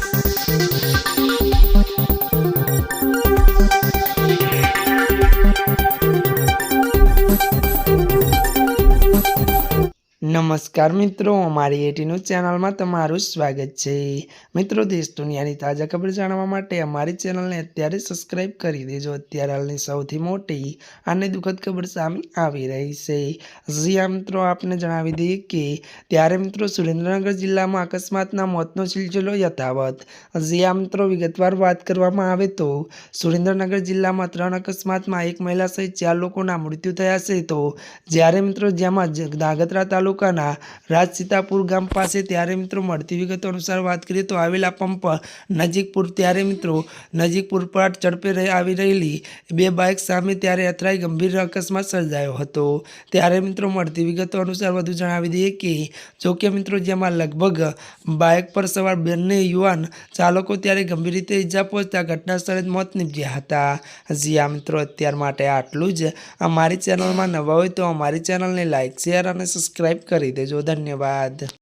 Thank you. નમસ્કાર મિત્રો, અમારી એટીનું ચેનલમાં તમારું સ્વાગત છે. મિત્રો દેશ દુનિયાની તાજા ખબર જાણવા માટે અમારી ચેનલને અત્યારે સબસ્ક્રાઈબ કરી દેજો. અત્યારે હાલની સૌથી મોટી અને દુઃખદ ખબર સામે આવી રહી છે. જ્યાં મિત્રો, આપને જણાવી દઈએ કે ત્યારે મિત્રો સુરેન્દ્રનગર જિલ્લામાં અકસ્માતના મોતનો સિલસિલો યથાવત. જ્યાં મિત્રો, વિગતવાર વાત કરવામાં આવે તો સુરેન્દ્રનગર જિલ્લામાં ત્રણ અકસ્માતમાં એક મહિલા સહિત ચાર લોકોના મૃત્યુ થયા છે. તો જ્યારે મિત્રો જેમાં જ- ધાંગધ્રા તાલુકાના રાજસીતાપુર ગામ પાસે ત્યારે મિત્રો મળતી વિગતો અનુસાર વાત કરીએ તો આવેલા પંપ નજીકપુર ત્યારે મિત્રો નજીકપુર પાટ ઝડપે આવી રહેલી બે બાઇક સામે ત્યારે અથડાઈ ગંભીર અકસ્માત સર્જાયો હતો. ત્યારે મિત્રો મળતી વિગતો અનુસાર વધુ જણાવી દઈએ કે જોકે મિત્રો જેમાં લગભગ બાઇક પર સવાર બંને યુવાન ચાલકો ત્યારે ગંભીર રીતે ઈજા પહોંચતા ઘટના સ્થળે જ મોત નીપજ્યા હતા. જી આ મિત્રો, અત્યાર માટે આટલું જ. અમારી ચેનલમાં નવા હોય તો અમારી ચેનલને લાઇક, શેર અને સબસ્ક્રાઈબ કરી દેજો. ધન્યવાદ.